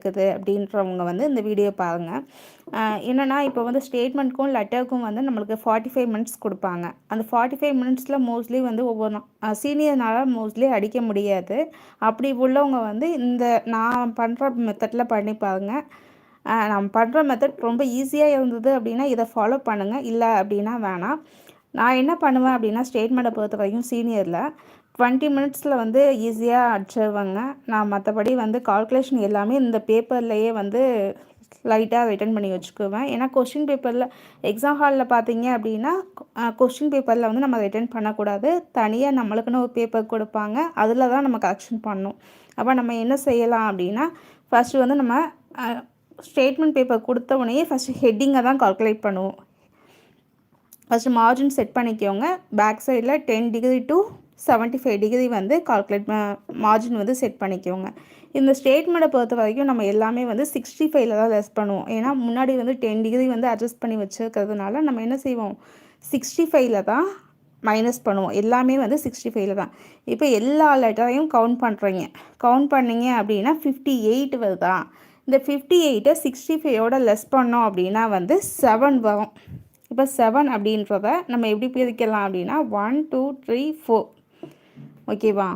இருக்குது அப்படின்றவங்க வந்து இந்த வீடியோ பாருங்கள் என்னென்னா இப்போ வந்து ஸ்டேட்மெண்ட்க்கும் லெட்டருக்கும் வந்து நம்மளுக்கு ஃபார்ட்டி ஃபைவ் மினிட்ஸ் கொடுப்பாங்க. அந்த ஃபார்ட்டி ஃபைவ் மினிட்ஸில் மோஸ்ட்லி வந்து ஒவ்வொரு சீனியர்னால மோஸ்ட்லி அடிக்க முடியாது. அப்படி உள்ளவங்க வந்து இந்த நான் பண்ணுற மெத்தடில் பண்ணி பாருங்கள் நம்ம பண்ணுற மெத்தட் ரொம்ப ஈஸியாக இருந்தது அப்படின்னா இதை ஃபாலோ பண்ணுங்கள் இல்லை அப்படின்னா வேணாம். நான் என்ன பண்ணுவேன் அப்படின்னா ஸ்டேட்மெண்ட்டை பொறுத்த வரைக்கும் சீனியரில் டுவெண்ட்டி மினிட்ஸில் வந்து ஈஸியாக அடிச்சிருவாங்க. நான் மற்றபடி வந்து கால்குலேஷன் எல்லாமே இந்த பேப்பர்லேயே வந்து லைட்டாக ரிட்டன் பண்ணி வச்சுக்குவேன். ஏன்னா கொஷின் பேப்பரில் எக்ஸாம் ஹாலில் பார்த்தீங்க அப்படின்னா கொஷின் பேப்பரில் வந்து நம்ம ரிட்டன் பண்ணக்கூடாது. தனியாக நம்மளுக்குன்னு ஒரு பேப்பர் கொடுப்பாங்க. அதில் தான் நம்ம கரெக்ஷன் பண்ணணும் அப்போ நம்ம என்ன செய்யலாம் அப்படின்னா ஃபஸ்ட்டு வந்து நம்ம ஸ்டேட்மெண்ட் பேப்பர் கொடுத்த உடனே ஃபஸ்ட்டு ஹெட்டிங்கை தான் கால்குலேட் பண்ணுவோம். ஃபஸ்ட்டு மார்ஜின் செட் பண்ணிக்கோங்க. பேக் சைடில் ten degree to seventy five degree வந்து கால்குலேட் மார்ஜின் வந்து செட் பண்ணிக்கோங்க. இந்த ஸ்டேட்மெண்ட்டை பொறுத்த வரைக்கும் நம்ம எல்லாமே வந்து சிக்ஸ்டி ஃபைவ்ல தான் லெஸ் பண்ணுவோம். ஏன்னா முன்னாடி வந்து டென் டிகிரி வந்து அட்ஜஸ்ட் பண்ணி வச்சுருக்கிறதுனால நம்ம என்ன செய்வோம்? சிக்ஸ்டி ஃபைவ்ல தான் மைனஸ் பண்ணுவோம். எல்லாமே வந்து சிக்ஸ்டி ஃபைவ்ல தான். இப்போ எல்லா லெட்டரையும் கவுண்ட் பண்ணுறீங்க கவுண்ட் பண்ணீங்க அப்படின்னா ஃபிஃப்டி எயிட் வருதா? இந்த ஃபிஃப்டி எயிட்டை சிக்ஸ்டி ஃபைவோட லெஸ் பண்ணோம் அப்படின்னா வந்து செவன் வரும். இப்போ செவன் அப்படின்றத நம்ம எப்படி பிரிக்கலாம் அப்படின்னா ஒன் டூ த்ரீ ஃபோர் ஓகேவா?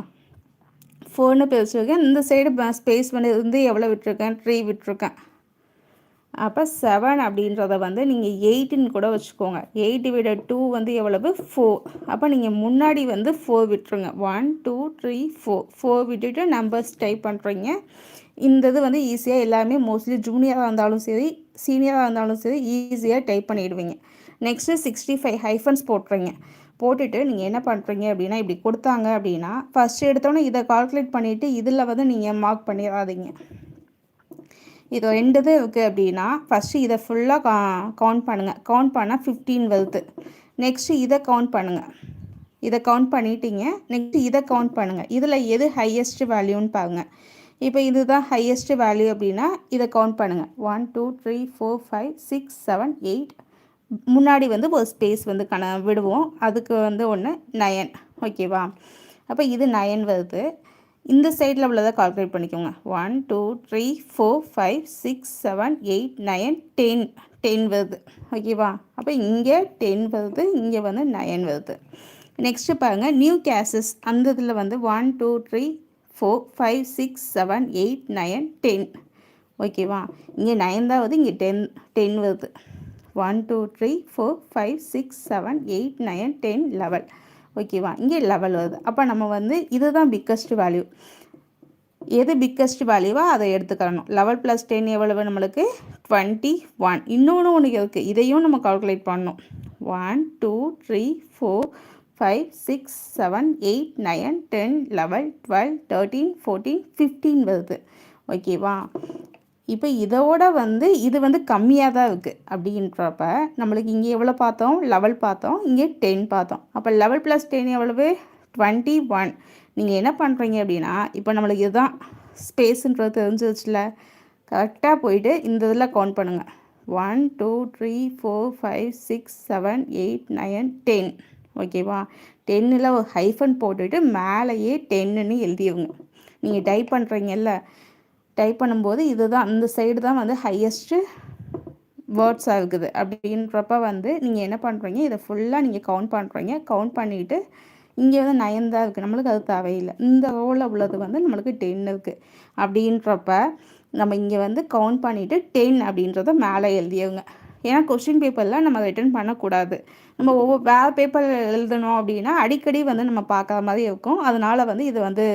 ஃபோர்னு பிரிச்சுருக்கேன் இந்த சைடு ஸ்பேஸ் வந்து இருந்து எவ்வளோ விட்டுருக்கேன்? த்ரீ விட்டுருக்கேன். அப்போ செவன் அப்படின்றத வந்து நீங்கள் எயிட்டுன்னு கூட வச்சுக்கோங்க. எயிட்டு விட டூ வந்து எவ்வளவு? ஃபோர் அப்போ நீங்கள் முன்னாடி வந்து ஃபோர் விட்டுருங்க. One two three four four விட்டுட்டு நம்பர்ஸ் டைப் பண்ணுறீங்க இந்த இது வந்து ஈஸியாக எல்லாமே மோஸ்ட்லி ஜூனியராக இருந்தாலும் சரி சீனியராக இருந்தாலும் சரி ஈஸியாக டைப் பண்ணிவிடுவீங்க நெக்ஸ்ட்டு சிக்ஸ்டி ஃபைவ் ஹைஃபன்ஸ் போட்டுறீங்க போட்டுட்டு நீங்கள் என்ன பண்ணுறீங்க அப்படின்னா இப்படி கொடுத்தாங்க அப்படின்னா ஃபஸ்ட்டு எடுத்தோன்னே இதை கால்குலேட் பண்ணிவிட்டு இதில் வந்து நீங்கள் மார்க் பண்ணிடாதீங்க இது ரெண்டு இது இருக்குது அப்படின்னா ஃபஸ்ட்டு இதை ஃபுல்லாக கா கவுண்ட் பண்ணுங்கள் கவுண்ட் பண்ணால் ஃபிஃப்டீன் வெல்த்து நெக்ஸ்ட்டு இதை கவுண்ட் பண்ணுங்கள் இதை கவுண்ட் பண்ணிட்டீங்க. நெக்ஸ்ட்டு இதை கவுண்ட் பண்ணுங்கள் இதில் எது ஹையஸ்ட் வேல்யூன்னு பாருங்கள் இப்போ இதுதான் ஹையஸ்ட் வேல்யூ அப்படின்னா இதை கவுண்ட் பண்ணுங்கள் one two three four five six seven eight முன்னாடி வந்து ஒரு ஸ்பேஸ் வந்து கண விடுவோம். அதுக்கு வந்து ஒன்று நயன் ஓகேவா அப்போ இது நயன் வருது. இந்த சைடில் உள்ளதை கால்குலேட் பண்ணிக்கோங்க. One two three four five six seven eight nine ten ten வருது. ஓகேவா அப்போ இங்கே டென் வருது இங்கே வந்து நயன் வருது. நெக்ஸ்ட்டு பாருங்கள் நியூ கேசஸ் அந்த இதில் வந்து one two three four five six seven eight nine ten ஓகேவா இங்கே நயன் தான் வருது இங்கே டென் டென் வருது. One two three four five six seven eight nine ten eleven ஓகேவா இங்கே லெவல் வருது. அப்போ நம்ம வந்து இதுதான் பிக்கஸ்ட் வேல்யூ எது பிக்கஸ்ட் வேல்யூவோ அதை எடுத்துக்கணும் லெவல் ப்ளஸ் டென் எவ்வளவு நம்மளுக்கு? டுவெண்ட்டி ஒன் இன்னொன்று ஒன்று இருக்குது இதையும் நம்ம கால்குலேட் பண்ணணும். One two three four five six seven eight nine ten eleven twelve thirteen fourteen fifteen வருது. ஓகேவா இப்போ இதோட வந்து இது வந்து கம்மியாக தான் இருக்குது அப்படின்றப்ப நம்மளுக்கு இங்கே எவ்வளோ பார்த்தோம்? லெவல் பார்த்தோம். இங்கே டென் பார்த்தோம். அப்போ லெவல் ப்ளஸ் டென் எவ்வளவு? டுவெண்ட்டி ஒன் நீங்கள் என்ன பண்ணுறீங்க அப்படின்னா இப்போ நம்மளுக்கு இதுதான் ஸ்பேஸுன்றது தெரிஞ்சிருச்சுல? கரெக்டாக போயிட்டு இந்த இதில் கவுண்ட் பண்ணுங்கள் one two three four five six seven eight nine ten ஓகேவா டென்னில் ஒரு ஹைஃபன் போட்டுட்டு மேலேயே டென்னுன்னு எழுதிடுங்க நீங்கள் டைப் பண்ணுறீங்கல்ல டைப் பண்ணும்போது இதுதான் இந்த சைடு தான் வந்து ஹையஸ்ட்டு வேர்ட்ஸ் ஆகுது. அப்படின்றப்ப வந்து நீங்கள் என்ன பண்ணுறீங்க இதை ஃபுல்லாக நீங்கள் கவுண்ட் பண்ணுறீங்க கவுண்ட் பண்ணிவிட்டு இங்கே வந்து நயன் தான் இருக்குது நம்மளுக்கு அது தேவையில்லை. இந்த ரோவில் உள்ளது வந்து நம்மளுக்கு டென் இருக்குது அப்படின்றப்ப நம்ம இங்கே வந்து கவுண்ட் பண்ணிவிட்டு டென் அப்படின்றத மேலே எழுதியவங்க ஏன்னா கொஸ்டின் பேப்பரில் நம்ம ரிட்டர்ன் பண்ணக்கூடாது. நம்ம ஒவ்வொரு வேறு பேப்பர் எழுதணும் அப்படின்னா அடிக்கடி வந்து நம்ம பார்க்குற மாதிரி இருக்கும். அதனால் வந்து இது வந்து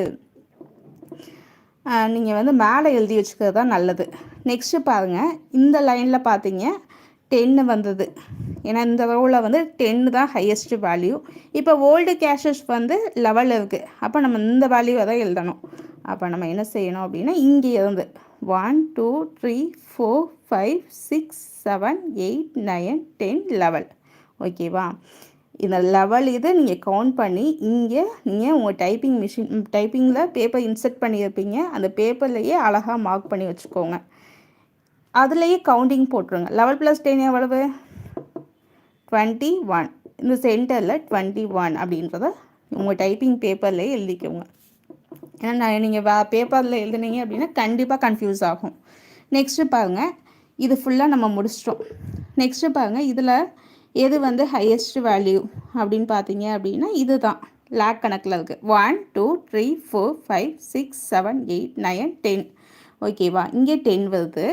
நீங்கள் வந்து மேலே எழுதி வச்சுக்கிறது தான் நல்லது. நெக்ஸ்ட்டு பாருங்கள் இந்த லைனில் பார்த்தீங்க டென்னு வந்தது. ஏன்னா இந்த ரோவில் வந்து டென்னு தான் ஹையஸ்ட் வேல்யூ இப்போ ஓல்டு கேஷஸ் வந்து லெவல் இருக்குது அப்போ நம்ம இந்த வேல்யூவை தான் எழுதணும். அப்போ நம்ம என்ன செய்யணும் அப்படின்னா இங்கே இருந்து one two three four five six seven eight nine ten eleven ஓகேவா இந்த லெவல் இதை நீங்கள் கவுண்ட் பண்ணி இங்கே நீங்கள் உங்கள் டைப்பிங் மிஷின் டைப்பிங்கில் பேப்பர் இன்செர்ட் பண்ணியிருப்பீங்க. அந்த பேப்பர்லேயே அழகாக மார்க் பண்ணி வச்சுக்கோங்க. அதுலேயே கவுண்டிங் போட்டுருங்க. லெவல் ப்ளஸ் டென் எவ்வளவு? டுவெண்ட்டி ஒன் இந்த சென்டரில் டுவெண்ட்டி ஒன் அப்படின்றத உங்கள் டைப்பிங் பேப்பர்லேயே எழுதிக்கோங்க. ஏன்னா நீங்கள் வே பேப்பரில் எழுதுனீங்க அப்படின்னா கண்டிப்பாக கன்ஃபியூஸ் ஆகும். நெக்ஸ்ட்டு பாருங்கள் இது ஃபுல்லாக நம்ம முடிச்சிட்டோம். நெக்ஸ்ட்டு பாருங்கள் இதில் எது வந்து ஹையஸ்ட் வேல்யூ அப்படின்னு பார்த்தீங்க அப்படின்னா இது தான் லேக் கணக்கில் இருக்குது one two three four five six seven eight nine ten ஓகேவா இங்கே டென் வருது.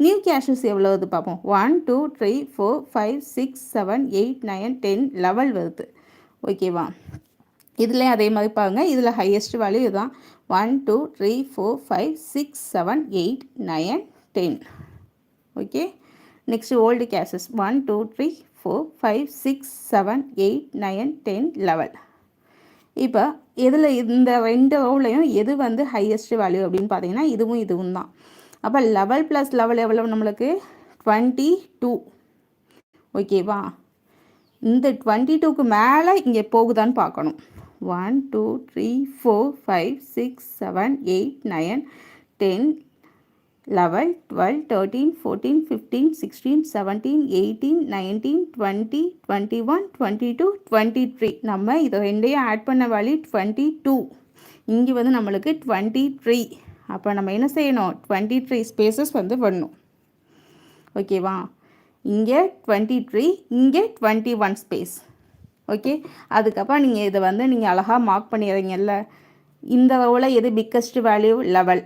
நியூ கேஷஸ் எவ்வளோ வருது பார்ப்போம். One two three four five six seven eight nine ten eleven வருது. ஓகேவா இதுலேயும் அதே மாதிரி பாருங்கள் இதில் ஹையஸ்ட் வேல்யூ இதுதான். One two three four five six seven eight nine ten okay next old cases one two three four five six seven eight nine ten eleven இப்போ எதில் இந்த ரெண்டு ரோவ்லையும் எது வந்து ஹையஸ்ட் வேல்யூ அப்படின்னு பார்த்தீங்கன்னா இதுவும் இதுவும் தான். அப்போ லெவல் ப்ளஸ் லெவல் எவ்வளோ நம்மளுக்கு? டுவெண்ட்டி டூ ஓகேவா இந்த டுவெண்ட்டி டூக்கு மேலே இங்கே போகுதான்னு பார்க்கணும். One two three four five six seven eight nine ten eleven twelve thirteen fourteen fifteen sixteen seventeen eighteen nineteen twenty twenty one twenty two twenty three. நம்ம இதை ரெண்டையும் ஆட் பண்ண வேல்யூ டுவெண்ட்டி டூ. இங்கே வந்து நம்மளுக்கு டுவெண்ட்டி த்ரீ. அப்போ நம்ம என்ன செய்யணும்? டுவெண்ட்டி த்ரீ ஸ்பேசஸ் வந்து வரணும் ஓகேவா இங்கே டுவெண்ட்டி த்ரீ இங்கே டுவெண்ட்டி ஒன் ஸ்பேஸ் ஓகே அதுக்கப்புறம் நீங்கள் இதை வந்து நீங்கள் அழகாக மார்க் பண்ணிடுறீங்கல்ல? இந்த ரோவில் எது பிக்கஸ்ட் வேல்யூ லெவல்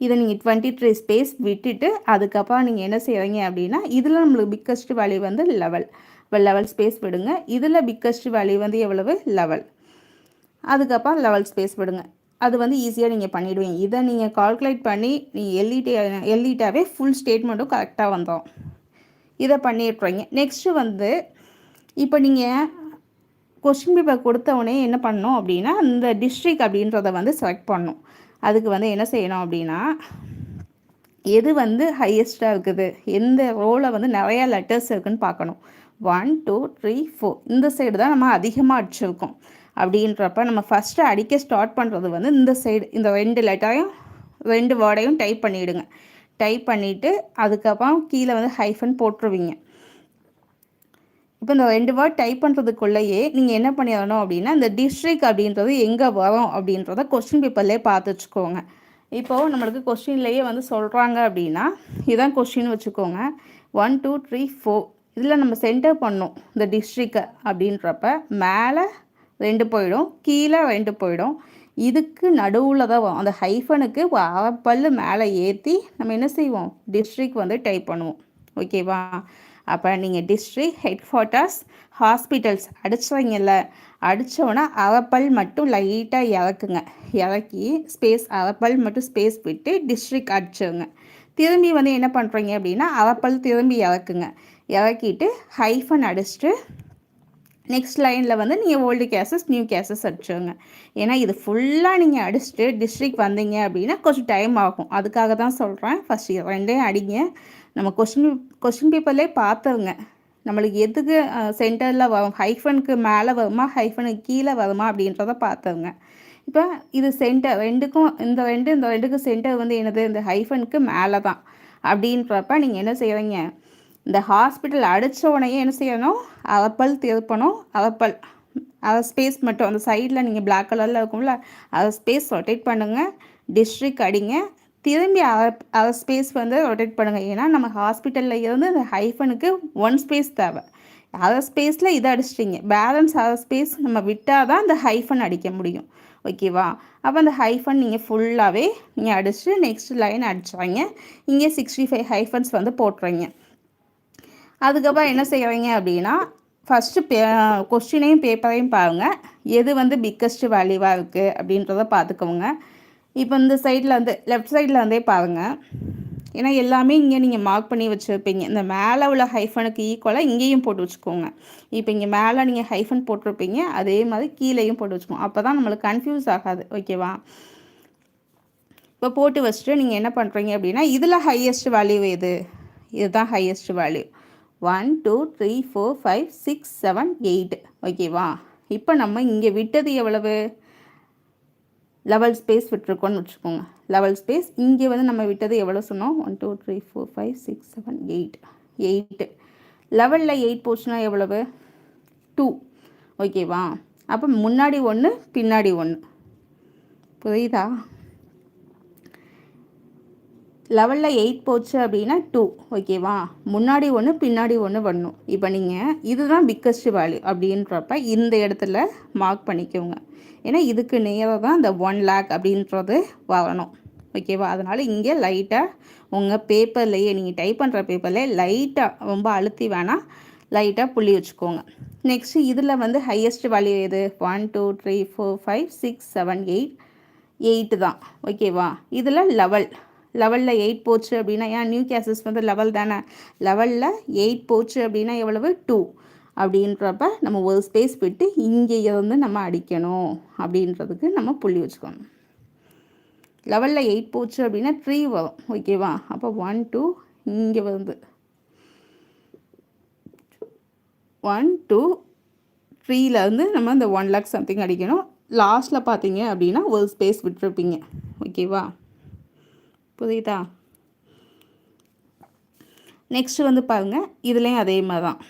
இதை நீங்கள் டுவெண்ட்டி த்ரீ ஸ்பேஸ் விட்டுட்டு அதுக்கப்புறம் நீங்கள் என்ன செய்வீங்க அப்படின்னா இதில் நம்மளுக்கு பிக்கஸ்ட் வேல்யூ வந்து லெவல் இப்போ லெவல் ஸ்பேஸ் விடுங்க. இதில் பிக்கஸ்ட் வேல்யூ வந்து எவ்வளவு? லெவல் அதுக்கப்புறம் லெவல் ஸ்பேஸ் விடுங்க. அது வந்து ஈஸியாக நீங்கள் பண்ணிவிடுவீங்க இதை நீங்கள் கால்குலேட் பண்ணி நீங்கள் எல்இடி எல்இட்டாவே ஃபுல் ஸ்டேட்மெண்ட்டும் கரெக்டாக வந்தோம் இதை பண்ணிட்டுறீங்க நெக்ஸ்ட்டு வந்து இப்போ நீங்கள் கொஸ்டின் பேப்பர் கொடுத்தவொடனே என்ன பண்ணணும் அப்படின்னா இந்த டிஸ்ட்ரிக் அப்படின்றத வந்து செலக்ட் பண்ணணும். அதுக்கு வந்து என்ன செய்யணும் அப்படின்னா எது வந்து ஹையஸ்ட்டாக இருக்குது? எந்த ரோவில் வந்து நிறையா லெட்டர்ஸ் இருக்குதுன்னு பார்க்கணும். ஒன் டூ த்ரீ ஃபோர் இந்த சைடு தான் நம்ம அதிகமாக அடிச்சிருக்கோம். அப்படின்றப்ப நம்ம ஃபஸ்ட்டு அடிக்க ஸ்டார்ட் பண்ணுறது வந்து இந்த சைடு இந்த ரெண்டு லெட்டரையும் ரெண்டு வேர்டையும் டைப் பண்ணிவிடுங்க டைப் பண்ணிவிட்டு அதுக்கப்புறம் கீழே வந்து ஹைஃபன் போட்டுருவீங்க. இப்போ இந்த ரெண்டு வேர்ட் டைப் பண்ணுறதுக்குள்ளேயே நீங்கள் என்ன பண்ணிடணும் அப்படின்னா இந்த டிஸ்ட்ரிக் அப்படின்றது எங்கே வரும் அப்படின்றத கொஸ்டின் பேப்பர்லேயே பார்த்து வச்சுக்கோங்க. இப்போது நம்மளுக்கு கொஸ்டின்லேயே வந்து சொல்கிறாங்க அப்படின்னா இதான் கொஸ்டின் வச்சுக்கோங்க. ஒன் டூ த்ரீ ஃபோர் இதில் நம்ம சென்டர் பண்ணோம் இந்த டிஸ்ட்ரிக்கை அப்படின்றப்ப. மேலே ரெண்டு போயிடும் கீழே ரெண்டு போயிடும். இதுக்கு நடுவில் தான் வரும். அந்த ஹைஃபனுக்கு பல்லு மேலே ஏற்றி நம்ம என்ன செய்வோம்? டிஸ்ட்ரிக் வந்து டைப் பண்ணுவோம். ஓகேவா அப்போ நீங்கள் டிஸ்ட்ரிக் ஹெட் குவார்ட்டர்ஸ் ஹாஸ்பிட்டல்ஸ் அடிச்சவங்கல்ல அடித்தோன்னா அறப்பல் மட்டும் லைட்டாக இறக்குங்க. இறக்கி ஸ்பேஸ் அறப்பல் மட்டும் ஸ்பேஸ் விட்டு டிஸ்ட்ரிக் அடிச்சுங்க திரும்பி வந்து என்ன பண்ணுறீங்க அப்படின்னா அறப்பல் திரும்பி இறக்குங்க. இறக்கிட்டு ஹைஃபன் அடிச்சுட்டு நெக்ஸ்ட் லைனில் வந்து நீங்கள் ஓல்டு கேசஸ் நியூ கேசஸ் அடிச்சுங்க ஏன்னா இது ஃபுல்லாக நீங்கள் அடிச்சுட்டு டிஸ்ட்ரிக் வந்தீங்க அப்படின்னா கொஞ்சம் டைம் ஆகும். அதுக்காக தான் சொல்கிறேன் ஃபஸ்ட் ரெண்டையும் அடிங்க. நம்ம கொஸ்டின் கொஸ்டின் பேப்பர்லேயே பார்த்துருங்க. நம்மளுக்கு எதுக்கு சென்டரில் வரும் ஹைஃபனுக்கு மேலே வருமா ஹைஃபனுக்கு கீழே வருமா அப்படின்றத பார்த்துருங்க. இப்போ இது சென்டர் ரெண்டுக்கும் இந்த ரெண்டு இந்த ரெண்டுக்கும் சென்டர் வந்து என்னது? இந்த ஹைஃபனுக்கு மேலே தான் அப்படின்றப்ப நீங்கள் என்ன செய்கிறீங்க இந்த ஹாஸ்பிட்டல் அடித்த உடனே என்ன செய்யணும்? அரப்பல் திருப்பணும். அரப்பல் அதை ஸ்பேஸ் மட்டும் அந்த சைடில் நீங்கள் பிளாக் கலரில் இருக்கும்ல அதை ஸ்பேஸ் ரொட்டேட் பண்ணுங்கள் டிஸ்ட்ரிக் அடிங்க. திரும்பி அதை அதை ஸ்பேஸ் வந்து ரொட்டேட் பண்ணுங்கள் ஏன்னா நம்ம ஹாஸ்பிட்டலில் இருந்து அந்த ஹைஃபனுக்கு ஒன் ஸ்பேஸ் தேவை. அதை ஸ்பேஸில் இதை அடிச்சிட்டிங்க. பேலன்ஸ் அதை ஸ்பேஸ் நம்ம விட்டால் தான் அந்த ஹைஃபன் அடிக்க முடியும். ஓகேவா அப்போ அந்த ஹைஃபன் நீங்கள் ஃபுல்லாகவே நீங்கள் அடிச்சுட்டு நெக்ஸ்ட் லைன் அடிச்சுவாங்க இங்கே சிக்ஸ்டி ஃபைவ் ஹைஃபன்ஸ் வந்து போட்டுறீங்க. அதுக்கப்புறம் என்ன செய்வீங்க அப்படின்னா ஃபஸ்ட்டு பே கொஸ்டினையும் பேப்பரையும் பாருங்கள் எது வந்து பிக்கஸ்ட் வேல்யூவாக இருக்குது அப்படின்றத பார்த்துக்கோங்க. இப்போ இந்த சைடில் வந்து லெஃப்ட் சைடில் வந்தே பாருங்கள் ஏன்னா எல்லாமே இங்கே நீங்கள் மார்க் பண்ணி வச்சுருப்பீங்க. இந்த மேலே உள்ள ஹைஃபனுக்கு ஈக்குவலாக இங்கேயும் போட்டு வச்சுக்கோங்க. இப்போ இங்கே மேலே நீங்கள் ஹைஃபன் போட்டிருப்பீங்க அதே மாதிரி கீழேயும் போட்டு வச்சுக்கோங்க. அப்போ தான் நம்மளுக்கு கன்ஃபியூஸ் ஆகாது. ஓகேவா இப்போ போட்டு வச்சுட்டு நீங்கள் என்ன பண்ணுறீங்க அப்படின்னா இதில் ஹையஸ்ட் வேல்யூ எது? இதுதான் highest value one two three four five six seven eight ஓகேவா இப்போ நம்ம இங்கே விட்டது எவ்வளவு? லெவல் ஸ்பேஸ் விட்டுருக்கோன்னு வச்சுக்கோங்க. லெவல் ஸ்பேஸ் இங்கே வந்து நம்ம விட்டது எவ்வளோ சொன்னோம்? One two three four five six seven eight eight லெவலில் எயிட் போச்சுன்னா எவ்வளவு? டூ ஓகேவா அப்போ முன்னாடி ஒன்று பின்னாடி ஒன்று புரியுதா? லெவலில் எயிட் போச்சு அப்படின்னா டூ. ஓகேவா? முன்னாடி ஒன்று பின்னாடி ஒன்று வரணும். இப்போ நீங்கள் இதுதான் பிக்கஸ்ட் வேல்யூ அப்படின்றப்ப இந்த இடத்துல மார்க் பண்ணிக்கோங்க. ஏன்னா இதுக்கு நேராக தான் இந்த ஒன் லேக் அப்படின்றது வரணும். ஓகேவா? அதனால் இங்கே லைட்டாக உங்கள் பேப்பர்லேயே நீங்கள் டைப் பண்ணுற பேப்பர்லேயே லைட்டாக ரொம்ப அழுத்தி வேணால் லைட்டாக புள்ளி வச்சுக்கோங்க. நெக்ஸ்ட்டு இதில் வந்து ஹையஸ்ட் வேல்யூ எது? One two three four five six seven eight eight தான். ஓகேவா? இதில் லெவல் லெவலில் எயிட் போச்சு அப்படின்னா ஏன் நியூ கேசஸ் வந்து லெவல் தானே? லெவலில் எயிட் போச்சு அப்படின்னா எவ்வளவு? டூ அப்படின்றப்ப நம்ம ஒரு ஸ்பேஸ் விட்டு இங்கே இருந்து நம்ம அடிக்கணும் அப்படின்றதுக்கு நம்ம புள்ளி வச்சுக்கணும். லெவலில் எயிட் போச்சு அப்படின்னா த்ரீ வரும். ஓகேவா அப்போ ஒன் டூ இங்கே வந்து. ஒன் டூ த்ரீலேருந்து நம்ம இந்த ஒன் லேக் சம்திங் அடிக்கணும். லாஸ்ட்டில் பார்த்தீங்க அப்படின்னா ஒரு ஸ்பேஸ் விட்டுருப்பீங்க. ஓகேவா புரியுதா? நெக்ஸ்ட் வந்து பாருங்கள் இதுலேயும் அதே மாதிரி தான்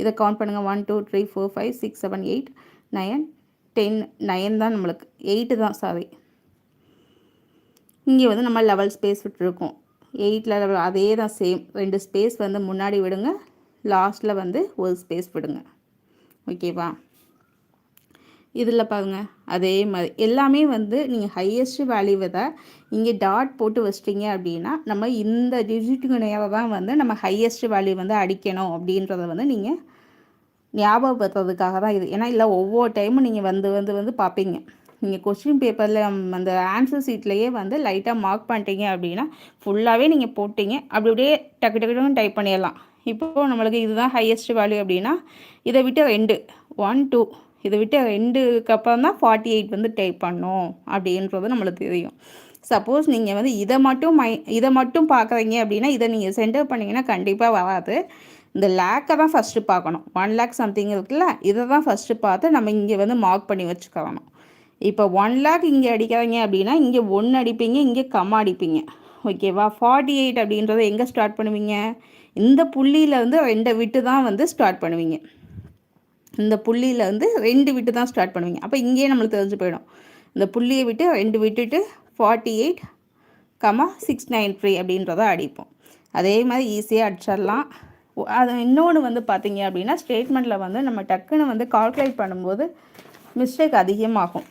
இதை கவுண்ட் பண்ணுங்கள் one two three four five six seven eight nine ten nine தான் நம்மளுக்கு. எயிட்டு தான் சாரி இங்கே வந்து நம்ம லெவல் ஸ்பேஸ் விட்டுருக்கோம். எயிட்டில் லெவல் அதே தான் சேம் ரெண்டு ஸ்பேஸ் வந்து முன்னாடி விடுங்க லாஸ்ட்டில் வந்து ஒரு ஸ்பேஸ் விடுங்க. ஓகேவா இதில் பாருங்கள் அதே மாதிரி. எல்லாமே வந்து நீங்கள் ஹையஸ்ட் வேல்யூவை தான் இங்கே டாட் போட்டு வச்சிட்டிங்க அப்படின்னா நம்ம இந்த டிஜிட்டுக்கு நேரம் தான் வந்து நம்ம ஹையஸ்ட் வேல்யூ வந்து அடிக்கணும் அப்படின்றத வந்து நீங்கள் ஞாபகப்படுத்துறதுக்காக தான் இது. ஏன்னா இல்லை ஒவ்வொரு டைமும் நீங்கள் வந்து வந்து வந்து பார்ப்பீங்க. நீங்கள் கொஸ்டின் பேப்பரில் அந்த ஆன்சர் சீட்லேயே வந்து லைட்டாக மார்க் பண்ணிட்டீங்க அப்படின்னா ஃபுல்லாகவே நீங்கள் போட்டிங்க. அப்படி அப்படியே டக்கு டக்கு டைப் பண்ணிடலாம். இப்போது நம்மளுக்கு இதுதான் ஹையஸ்ட் வேல்யூ அப்படின்னா இதை விட்டு ரெண்டு. ஒன் டூ இதை விட்டு ரெண்டுக்கு அப்புறம் தான் ஃபார்ட்டி எயிட் வந்து டைப் பண்ணோம் அப்படின்றது நம்மளுக்கு தெரியும். சப்போஸ் நீங்கள் வந்து இதை மட்டும் மை இதை மட்டும் பார்க்குறீங்க அப்படின்னா இதை நீங்கள் சென்டர் பண்ணிங்கன்னா கண்டிப்பாக வராது. இந்த லேக்கை தான் ஃபஸ்ட்டு பார்க்கணும். ஒன் லேக் சம்திங் இருக்குல்ல இதை தான் ஃபஸ்ட்டு பார்த்து நம்ம இங்கே வந்து மார்க் பண்ணி வச்சுக்கணும் இப்போ ஒன் லேக் இங்கே அடிக்கிறீங்க அப்படின்னா இங்கே ஒன்று அடிப்பீங்க இங்கே கம்மா அடிப்பீங்க. ஓகேவா ஃபார்ட்டி எயிட் அப்படின்றத எங்கே ஸ்டார்ட் பண்ணுவீங்க? இந்த புள்ளியில் வந்து ரெண்டை விட்டு தான் வந்து ஸ்டார்ட் பண்ணுவீங்க. இந்த புள்ளியில் வந்து ரெண்டு விட்டு தான் ஸ்டார்ட் பண்ணுவீங்க. அப்போ இங்கேயே நம்மளுக்கு தெரிஞ்சு போயிடும். இந்த புள்ளியை விட்டு ரெண்டு விட்டுட்டு forty eight comma six nine three அப்படின்றத அடிப்போம். அதே மாதிரி ஈஸியாக அடிச்சிடலாம். அது இன்னொன்று வந்து பார்த்தீங்க அப்படின்னா ஸ்டேட்மெண்ட்டில் வந்து நம்ம டக்குன்னு வந்து கால்குலேட் பண்ணும்போது மிஸ்டேக் அதிகமாகும்.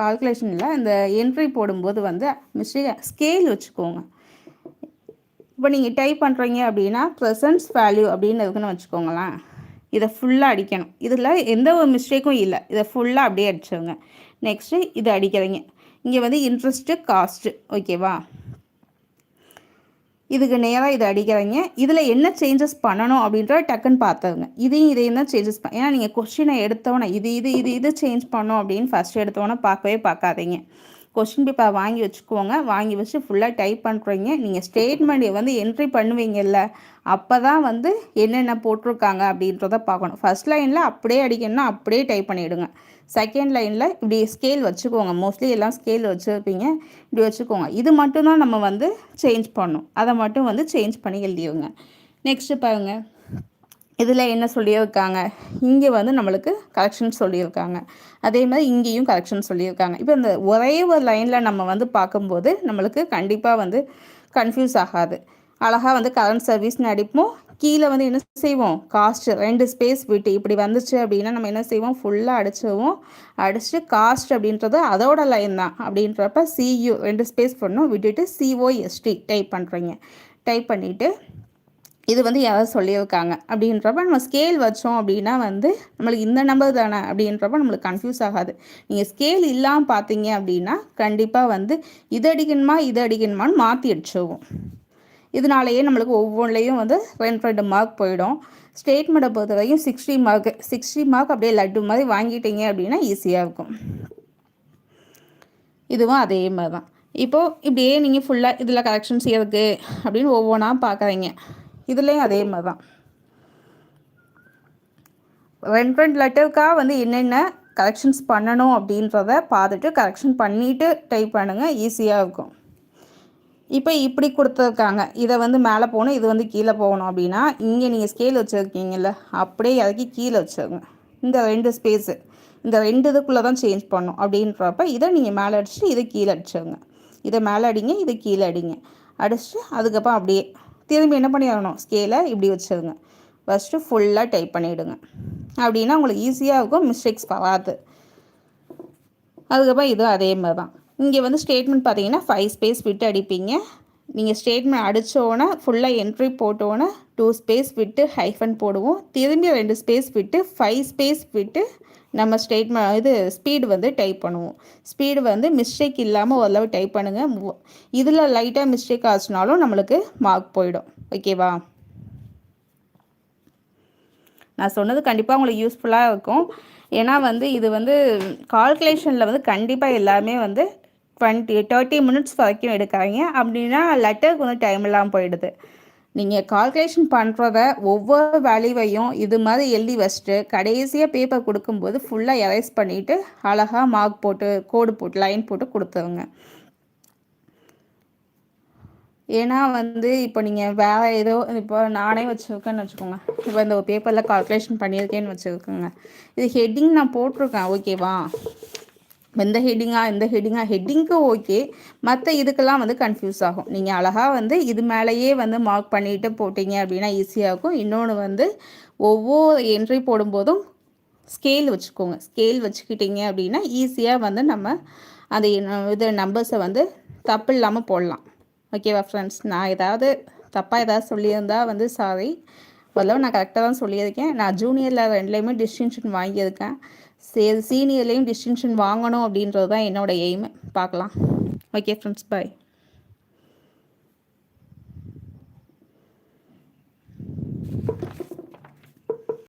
கால்குலேஷனில் இந்த என்ட்ரி போடும்போது வந்து மிஸ்டேக் ஸ்கேல் வச்சுக்கோங்க. இப்போ நீங்கள் டைப் பண்ணுறீங்க அப்படின்னா ப்ரெசன்ஸ் வேல்யூ அப்படின்னு இருக்குன்னு வச்சுக்கோங்களேன். இதை ஃபுல்லாக அடிக்கணும். இதில் எந்த ஒரு மிஸ்டேக்கும் இல்லை. இதை ஃபுல்லாக அப்படியே அடிச்சுங்க நெக்ஸ்ட்டு இதை அடிக்கிறீங்க இங்கே வந்து இன்ட்ரெஸ்ட்டு காஸ்ட்டு ஓகேவா இதுக்கு நேராக இதை அடிக்கிறீங்க இதில் என்ன சேஞ்சஸ் பண்ணணும் அப்படின்ற டக்குன்னு பார்த்துங்க இதையும் இதையும் தான் சேஞ்சஸ் பண்ண ஏன்னா நீங்கள் கொஸ்டினை எடுத்தோன்னே இது இது இது இது சேஞ்ச் பண்ணோம் அப்படின்னு ஃபஸ்ட் எடுத்தோன்னே பார்க்கவே பார்க்காதீங்க. கொஷின் பேப்பர் வாங்கி வச்சுக்கோங்க. வாங்கி வச்சு ஃபுல்லாக டைப் பண்ணுறீங்க நீங்கள் ஸ்டேட்மெண்ட்டை வந்து என்ட்ரி பண்ணுவீங்கல்ல. அப்போ தான் வந்து என்னென்ன போட்டிருக்காங்க அப்படின்றத பார்க்கணும். ஃபஸ்ட் லைனில் அப்படியே அடிக்கணும்னா அப்படியே டைப் பண்ணிவிடுங்க செகண்ட் லைனில் இப்படி ஸ்கேல் வச்சுக்கோங்க. மோஸ்ட்லி எல்லாம் ஸ்கேல் வச்சுருப்பீங்க. இப்படி வச்சுக்கோங்க. இது மட்டும்தான் நம்ம வந்து சேஞ்ச் பண்ணணும் அதை மட்டும் வந்து சேஞ்ச் பண்ணி எழுதிடுங்க. நெக்ஸ்ட்டு பாருங்கள் இதில் என்ன சொல்லியிருக்காங்க? இங்கே வந்து நம்மளுக்கு கரெக்ஷன் சொல்லியிருக்காங்க. அதே மாதிரி இங்கேயும் கரெக்ஷன் சொல்லியிருக்காங்க. இப்போ இந்த ஒரே ஒரு லைனில் நம்ம வந்து பார்க்கும்போது நம்மளுக்கு கண்டிப்பாக வந்து கன்ஃபியூஸ் ஆகாது. அழகாக வந்து கரண்ட் சர்வீஸ்னு அடிப்போம். கீழே வந்து என்ன செய்வோம்? காஸ்ட் ரெண்டு ஸ்பேஸ் விட்டு இப்படி வந்துச்சு அப்படின்னா நம்ம என்ன செய்வோம்? ஃபுல்லாக அடிச்சுவோம் அடிச்சுட்டு காஸ்ட் அப்படின்றது அதோட லைன் தான். அப்படின்றப்ப சியூ ரெண்டு ஸ்பேஸ் பண்ணணும் விட்டுட்டு சிஓஎஸ்டி டைப் பண்ணுறீங்க டைப் பண்ணிவிட்டு இது வந்து யாராவது சொல்லியிருக்காங்க. அப்படின்றப்ப நம்ம ஸ்கேல் வச்சோம் அப்படின்னா வந்து நம்மளுக்கு இந்த நம்பர் தானே அப்படின்றப்ப நம்மளுக்கு கன்ஃபியூஸ் ஆகாது. நீங்கள் ஸ்கேல் இல்லாமல் பார்த்தீங்க அப்படின்னா கண்டிப்பாக வந்து இது அடிக்கணுமா இது அடிக்கணுமான்னு மாற்றி அடிச்சுவோம் இதனாலேயே நம்மளுக்கு ஒவ்வொன்றிலையும் வந்து ரெண்டு ரெண்டு மார்க் போயிடும். ஸ்டேட்மெண்ட்டை பொறுத்த வரைக்கும் சிக்ஸ்டி மார்க் சிக்ஸ்டி மார்க் அப்படியே லட்டு மாதிரி வாங்கிட்டீங்க அப்படின்னா ஈஸியாக இருக்கும். இதுவும் அதே மாதிரி தான் இப்போது இப்படியே நீங்கள் ஃபுல்லாக இதில் கரெக்ஷன் செய்யறதுக்கு அப்படின்னு ஒவ்வொன்றா பார்க்குறீங்க இதுலேயும் அதே மாதிரி தான் ரெண்ட் ரெண்ட் லெட்டருக்காக வந்து என்னென்ன கரெக்ஷன்ஸ் பண்ணணும் அப்படின்றத பார்த்துட்டு கரெக்ஷன் பண்ணிவிட்டு டைப் பண்ணுங்கள் ஈஸியாக இருக்கும். இப்போ இப்படி கொடுத்துருக்காங்க. இதை வந்து மேலே போகணும் இது வந்து கீழே போகணும் அப்படின்னா இங்கே நீங்கள் ஸ்கேல் வச்சுருக்கீங்கல்ல அப்படியே இறக்கி கீழே வச்சுருங்க. இந்த ரெண்டு ஸ்பேஸு இந்த ரெண்டு இதுக்குள்ளே தான் சேஞ்ச் பண்ணும் அப்படின்றப்ப இதை நீங்கள் மேலே அடிச்சுட்டு இதை கீழே அடிச்சிருங்க. இதை மேலே அடிங்க இதை கீழே அடிங்க. அடிச்சுட்டு அதுக்கப்புறம் அப்படியே திரும்பி என்ன பண்ணிடணும் ஸ்கேலை இப்படி வச்சுருங்க. ஃபஸ்ட்டு ஃபுல்லாக டைப் பண்ணிவிடுங்க அப்படின்னா உங்களுக்கு ஈஸியாக இருக்கும். மிஸ்டேக்ஸ் வராது அதுக்கப்புறம் இதுவும் அதே மாதிரி தான் இங்கே வந்து ஸ்டேட்மெண்ட் பார்த்தீங்கன்னா ஃபைவ் ஸ்பேஸ் விட்டு அடிப்பீங்க. நீங்கள் ஸ்டேட்மெண்ட் அடித்தோடனே ஃபுல்லாக என்ட்ரி போட்டோன்னே டூ ஸ்பேஸ் விட்டு ஹைஃபன் போடுவோம். திரும்பி ரெண்டு ஸ்பேஸ் விட்டு ஃபைவ் ஸ்பேஸ் விட்டு நம்ம ஸ்டேட்மெண்ட் இது ஸ்பீடு வந்து டைப் பண்ணுவோம். ஸ்பீடு வந்து மிஸ்டேக் இல்லாமல் ஓரளவு டைப் பண்ணுங்கள் இதில் லைட்டாக மிஸ்டேக் ஆச்சுனாலும் நம்மளுக்கு மார்க் போயிடும். ஓகேவா நான் சொன்னது கண்டிப்பாக உங்களுக்கு யூஸ்ஃபுல்லாக இருக்கும். ஏன்னா வந்து இது வந்து கால்குலேஷனில் வந்து கண்டிப்பாக எல்லாமே வந்து டுவெண்ட்டி தேர்ட்டி மினிட்ஸ் வரைக்கும் எடுக்கிறாங்க. அப்படின்னா லெட்டருக்கு வந்து டைம் இல்லாமல் போயிடுது. நீங்கள் கால்குலேஷன் பண்ணுறத ஒவ்வொரு வேல்யூவையும் இது மாதிரி எழுதி வச்சுட்டு கடைசியாக பேப்பர் கொடுக்கும்போது ஃபுல்லாக எரேஸ் பண்ணிவிட்டு அழகாக மார்க் போட்டு கோடு போட்டு லைன் போட்டு கொடுத்துருங்க. ஏன்னா வந்து இப்போ நீங்கள் வேறு ஏதோ இப்போ நானே வச்சுருக்கேன்னு வச்சுக்கோங்க. இப்போ இந்த பேப்பரில் கால்குலேஷன் பண்ணியிருக்கேன்னு வச்சுருக்கோங்க. இது ஹெட்டிங் நான் போட்டிருக்கேன். ஓகேவா எந்த ஹெட்டிங்கா எந்த ஹெட்டிங்கா ஹெட்டிங்க்கு ஓகே. மற்ற இதுக்கெல்லாம் வந்து கன்ஃபியூஸ் ஆகும். நீங்கள் அழகாக வந்து இது மேலேயே வந்து மார்க் பண்ணிவிட்டு போட்டிங்க அப்படின்னா ஈஸியாக இருக்கும். இன்னொன்று வந்து ஒவ்வொரு என்ட்ரி போடும்போதும் ஸ்கேல் வச்சுக்கோங்க. ஸ்கேல் வச்சுக்கிட்டிங்க அப்படின்னா ஈஸியாக வந்து நம்ம அந்த இது நம்பர்ஸை வந்து தப்பு இல்லாமல் போடலாம். ஓகேவா ஃப்ரெண்ட்ஸ் நான் ஏதாவது தப்பாக ஏதாவது சொல்லியிருந்தால் வந்து சாரி முதல்ல நான் கரெக்டாக தான் சொல்லியிருக்கேன். நான் ஜூனியரில் ரெண்டுலேயுமே டிஸ்டிங்ஷன் வாங்கியிருக்கேன். சீனியர்லேயும் டிஸ்டிங்ஷன் வாங்கணும் அப்படின்றது தான் என்னோடய எய்மு பார்க்கலாம். Okay friends bye